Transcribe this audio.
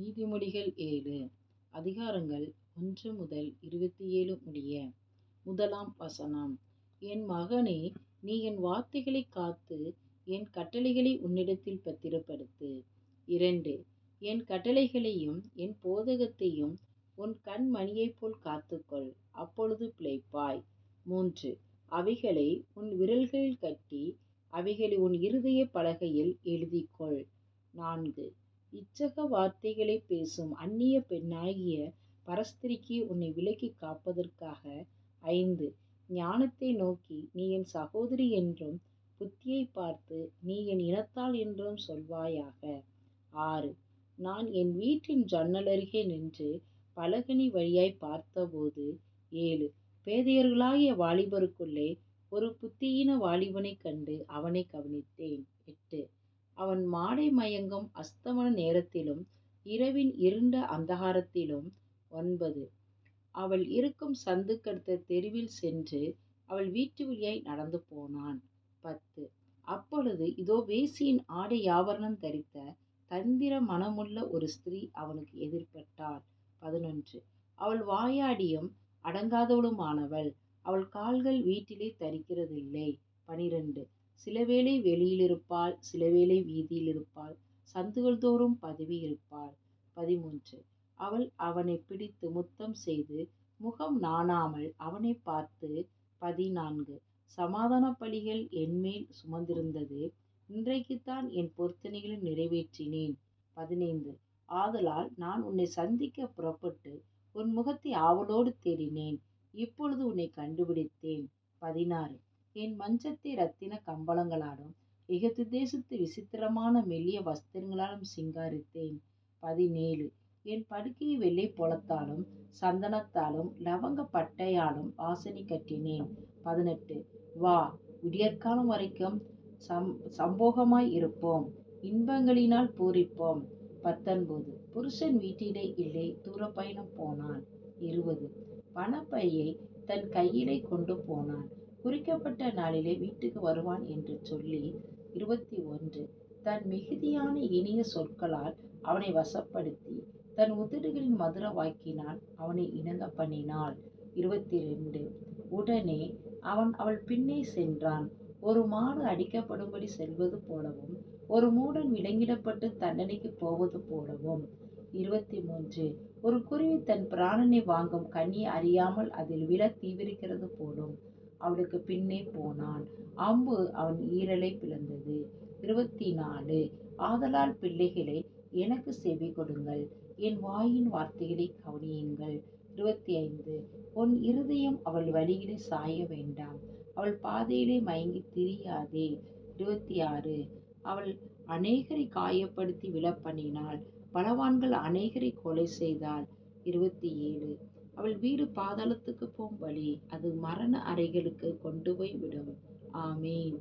நீதிமொழிகள் ஏழு. அதிகாரங்கள் ஒன்று முதல் இருபத்தி ஏழு முடிய முதலாம் வசனம். என் மகனே நீ என் வார்த்தைகளைக் காத்து என் கட்டளைகளை உன்னிடத்தில் பத்திரப்படுத்து. இரண்டு. என் கட்டளைகளையும் என் போதகத்தையும் உன் கண்மணியைப் போல் காத்துக்கொள். அப்பொழுது பிழைப்பாய். மூன்று. அவைகளை உன் விரல்களில் கட்டி அவைகளை உன் இருதய பலகையில் எழுதிக்கொள். நான்கு. இச்சக வார்த்தைகளை பேசும் அந்நிய பெண்ணாகிய பரஸ்திரிக்கு உன்னை விலக்கி காப்பதற்காக ஐந்து. ஞானத்தை நோக்கி நீ என் சகோதரி என்றும் புத்தியை பார்த்து நீ என் இனத்தாள் என்றும் சொல்வாயாக. ஆறு. நான் என் வீட்டின் ஜன்னலருகே நின்று பலகனி வழியாய் பார்த்தபோது ஏழு. பேதையர்களாகிய வாலிபருக்குள்ளே ஒரு புத்தியீன வாலிபனைக் கண்டு அவனை கவனித்தேன். எட்டு. அவன் மாடை மயங்கும் அஸ்தமன நேரத்திலும் இரவின் இருண்ட அந்தகாரத்திலும் ஒன்பது. அவள் இருக்கும் சந்துக்கடுத்த தெருவில் சென்று அவள் வீட்டு வழியாய் நடந்து போனான். பத்து. அப்பொழுது இதோ வேசியின் ஆடை ஆபரணம் தரித்த தந்திர மனமுள்ள ஒரு ஸ்திரீ அவனுக்கு எதிர்பட்டாள். பதினொன்று. அவள் வாயாடியும் அடங்காதவளுமானவள். அவள் கால்கள் வீட்டிலே தரிக்கிறதில்லை. பனிரெண்டு. சிலவேளை வெளியிலிருப்பாள் சிலவேளை வீதியில் இருப்பாள் சந்துகள் தோறும் பதவி இருப்பாள். பதிமூன்று. அவள் அவனை பிடித்து முத்தம் செய்து முகம் நாணாமல் அவனை பார்த்து பதினான்கு. சமாதான பலிகள் என்மேல் சுமந்திருந்தது. இன்றைக்குத்தான் என் பொருத்தனைகளை நிறைவேற்றினேன். பதினைந்து. ஆதலால் நான் உன்னை சந்திக்க புறப்பட்டு உன் முகத்தை ஆவலோடு தேடினேன். இப்பொழுது உன்னை கண்டுபிடித்தேன். பதினாறு. என் மஞ்சத்தை ரத்தின கம்பளங்களாலும் எகிப்து தேசத்து விசித்திரமான மெல்லிய வஸ்திரங்களாலும் சிங்காரித்தேன். பதினேழு. என் படுக்கையை வெள்ளை புலத்தாலும் சந்தனத்தாலும் லவங்க பட்டையாலும் வாசனை கட்டினேன். பதினெட்டு. வா விடியற்காலம் வரைக்கும் சம் சம்போகமாய் இருப்போம். இன்பங்களினால் பூரிப்போம். பத்தொன்பது. புருஷன் வீட்டிலே இல்லை தூர பயணம் போனான். இருபது. பணப்பையை தன் கையிலே கொண்டு போனான். குறிக்கப்பட்ட நாளிலே வீட்டுக்கு வருவான் என்று சொல்லி இருபத்தி ஒன்று. தன் மிகுதியான இனிய சொற்களால் அவனை வசப்படுத்தி தன் உதடுகளின் மதுர வாக்கினால் அவனை இணங்க பண்ணினாள். இருபத்தி ரெண்டு. உடனே அவன் அவள் பின்னே சென்றான். ஒரு மாடு அடிக்கப்படும்படி செல்வது போலவும் ஒரு மூடன் விலங்கிடப்பட்டு தண்டனைக்கு போவது போலவும். இருபத்தி மூன்று. ஒரு குருவி தன் பிராணனை வாங்கும் கனி அறியாமல் அதில் விழ தீவிரிக்கிறது போலும் அவளுக்கு பின்னே போனான். அம்பு அவன் ஈரலை பிளந்தது. இருபத்தி நாலு. ஆதலால் பிள்ளைகளை எனக்கு செவி கொடுங்கள். என் வாயின் வார்த்தைகளை கவனியுங்கள். இருபத்தி ஐந்து. உன் இருதயம் அவள் வழியிலே சாய வேண்டாம். அவள் பாதையிலே மயங்கி திரியாதே. இருபத்தி ஆறு. அவள் அநேகரை காயப்படுத்தி விழப்பண்ணினாள். பலவான்கள் அநேகரை கொலை செய்தாள். இருபத்தி ஏழு. அவள் வீடு பாதாளத்துக்கு போகும் வழி அது மரண அறைகளுக்கு கொண்டு போய் விடும். ஆமீன்.